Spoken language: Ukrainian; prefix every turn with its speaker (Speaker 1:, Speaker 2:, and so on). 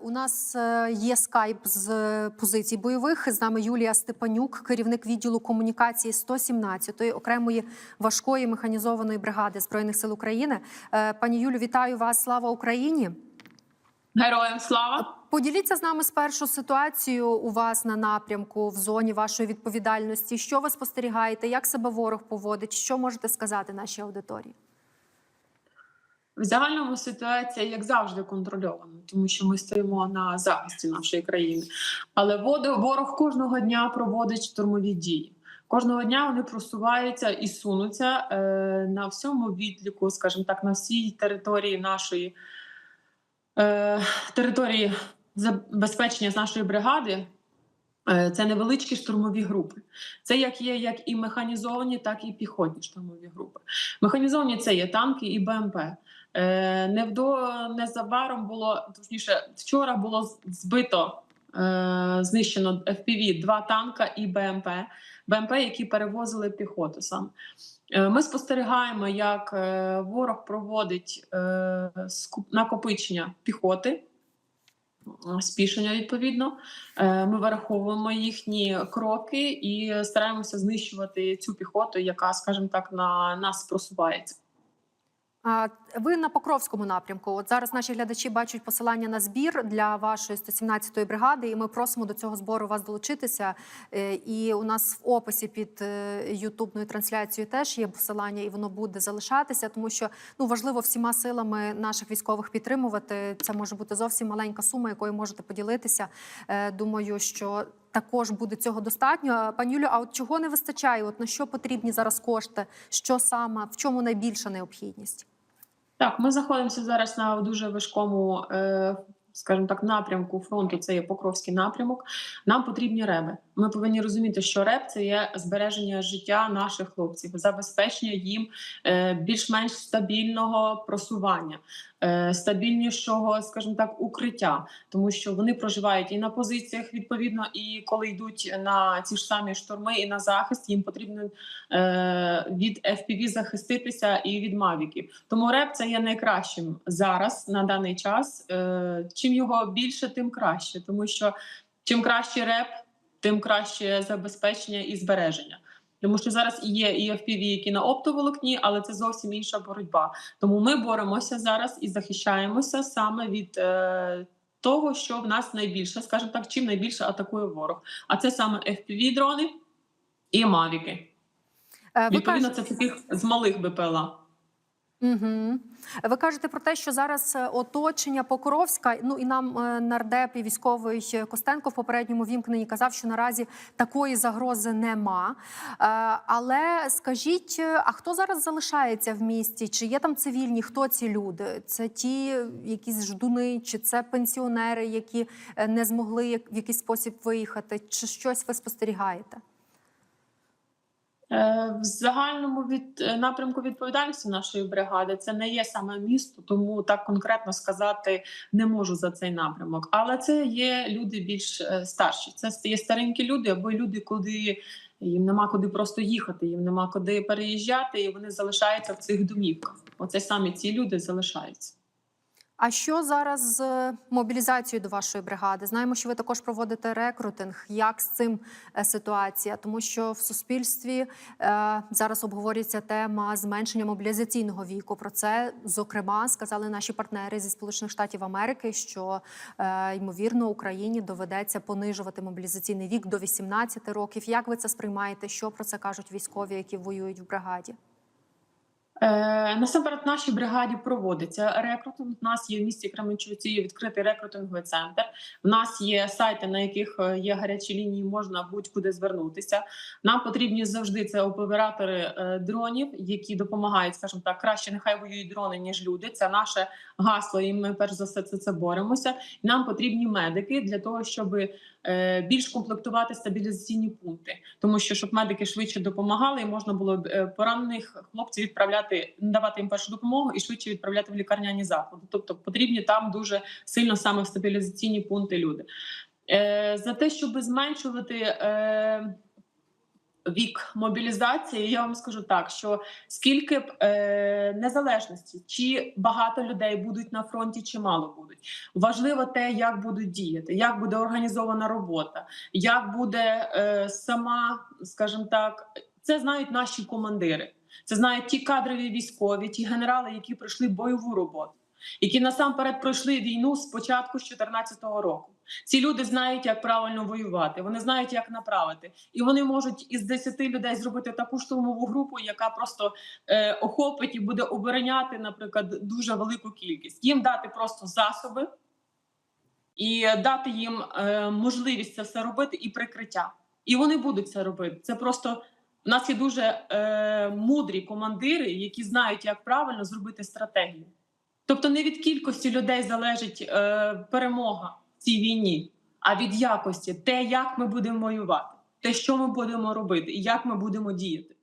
Speaker 1: У нас е, є скайп з е, позицій бойових. З нами Юлія Степанюк, керівник відділу комунікації 117-ї окремої важкої механізованої бригади збройних сил України. Е, Пані Юлю, вітаю вас! Слава Україні!
Speaker 2: Героям слава!
Speaker 1: Поділіться з нами спершу ситуацію у вас на напрямку в зоні вашої відповідальності. Що ви спостерігаєте? Як себе ворог поводить? Що можете сказати нашій аудиторії?
Speaker 2: В загальному ситуація, як завжди, контрольована, тому що ми стоїмо на захисті нашої країни. Але ворог кожного дня проводить штурмові дії. Кожного дня вони просуваються і сунуться е, на всьому відліку, скажімо так, на всій території нашої е, території забезпечення з нашої бригади. Е, Це невеличкі штурмові групи. Це як є як і механізовані, так і піхотні штурмові групи. Механізовані це є танки і БМП. Е, Невдо незабаром було точніше, вчора було збито. е, Знищено FPV, два танка і БМП, БМП, які перевозили піхоту сам. Ми спостерігаємо, як ворог проводить накопичення піхоти, спішення відповідно. Е, Ми враховуємо їхні кроки і стараємося знищувати цю піхоту, яка, скажімо так, на нас просувається.
Speaker 1: Ви на Покровському напрямку. От зараз наші глядачі бачать посилання на збір для вашої 117-ї бригади, і ми просимо до цього збору вас долучитися. Е, І у нас в описі під е, ютубною трансляцією теж є посилання, і воно буде залишатися, тому що ну важливо всіма силами наших військових підтримувати. Це може бути зовсім маленька сума, якою можете поділитися. Е, Думаю, що. Також буде цього достатньо. Пані Юлю, а от чого не вистачає? От на що потрібні зараз кошти? Що саме в чому найбільша необхідність?
Speaker 2: Так, ми знаходимося зараз на дуже важкому, е, скажімо так, напрямку фронту. Це є Покровський напрямок. Нам потрібні реби. Ми повинні розуміти, що реб це є збереження життя наших хлопців, забезпечення їм е, більш-менш стабільного просування, е, стабільнішого, скажімо так, укриття, тому що вони проживають і на позиціях відповідно, і коли йдуть на ці ж самі штурми і на захист, їм потрібно е, від FPV захиститися і від мавіків. Тому реп це є найкращим зараз на даний час. Чим його більше, тим краще, тому що чим краще реп, тим краще забезпечення і збереження. Тому що зараз є і FPV, які на оптоволокні, але це зовсім інша боротьба. Тому ми боремося зараз і захищаємося саме від е, того, що в нас найбільше, скажімо так, чим найбільше атакує ворог. А це саме FPV дрони і мавіки.
Speaker 1: Е,
Speaker 2: Відповідно, це таких з малих БПЛА.
Speaker 1: Угу. ви кажете про те, що зараз е, оточення Покровська. Ну і нам е, нардеп і військовий Костенко в попередньому вімкненні казав, що наразі такої загрози нема. Е, Але скажіть, а хто зараз залишається в місті? Чи є там цивільні? Хто ці люди? Це ті якісь ждуни, чи це пенсіонери, які не змогли в якийсь спосіб виїхати? Чи щось ви спостерігаєте?
Speaker 2: Е, В загальному від е, напрямку відповідальності нашої бригади це не є саме місто, тому так конкретно сказати не можу за цей напрямок. Але це є люди більш е, старші. Це є старенькі люди або люди, куди їм нема куди просто їхати, їм нема куди переїжджати, і вони залишаються в цих домівках. Оце саме ці люди залишаються.
Speaker 1: А що зараз з мобілізацією до вашої бригади? Знаємо, що ви також проводите рекрутинг. Як з цим е, ситуація? Тому що в суспільстві е, зараз обговорюється тема зменшення мобілізаційного віку. Про це зокрема сказали наші партнери зі Сполучених Штатів Америки, що е, ймовірно Україні доведеться понижувати мобілізаційний вік до 18 років. Як ви це сприймаєте? Що про це кажуть військові, які воюють в бригаді?
Speaker 2: Е, насамперед, нашій бригаді проводиться рекрутинг. У нас є в місті Кременчуці відкритий рекрутинговий центр. У нас є сайти, на яких е, є гарячі лінії, можна будь-куди звернутися. Нам потрібні завжди це оператори е, дронів, які допомагають, скажімо так, краще нехай воюють дрони ніж люди. Це наше гасло, і ми перш за все це, це боремося. Нам потрібні медики для того, щоб більш комплектувати стабілізаційні пункти, тому що щоб медики швидше допомагали, і можна було поранених хлопців відправляти, надавати їм першу допомогу і швидше відправляти в лікарняні заклади. Тобто потрібні там дуже сильно саме стабілізаційні пункти люди. Е, за те, щоб зменшувати. Е, вік мобілізації, я вам скажу так, що скільки б е, незалежності, чи багато людей будуть на фронті, чи мало будуть. Важливо те, як будуть діяти, як буде організована робота, як буде е, сама, скажімо так, це знають наші командири. Це знають ті кадрові військові, ті генерали, які пройшли бойову роботу, які насамперед пройшли війну з початку з 2014 року. Ці люди знають, як правильно воювати, вони знають, як направити, і вони можуть із 10 людей зробити таку штурмову групу, яка просто е, охопить і буде обороняти, наприклад, дуже велику кількість. Їм дати просто засоби і дати їм е, можливість це все робити і прикриття. І вони будуть це робити. Це просто у нас є дуже е, мудрі командири, які знають, як правильно зробити стратегію. Тобто, не від кількості людей залежить е, перемога в цій війні, а від якості, те, як ми будемо воювати, те, що ми будемо робити, і як ми будемо діяти.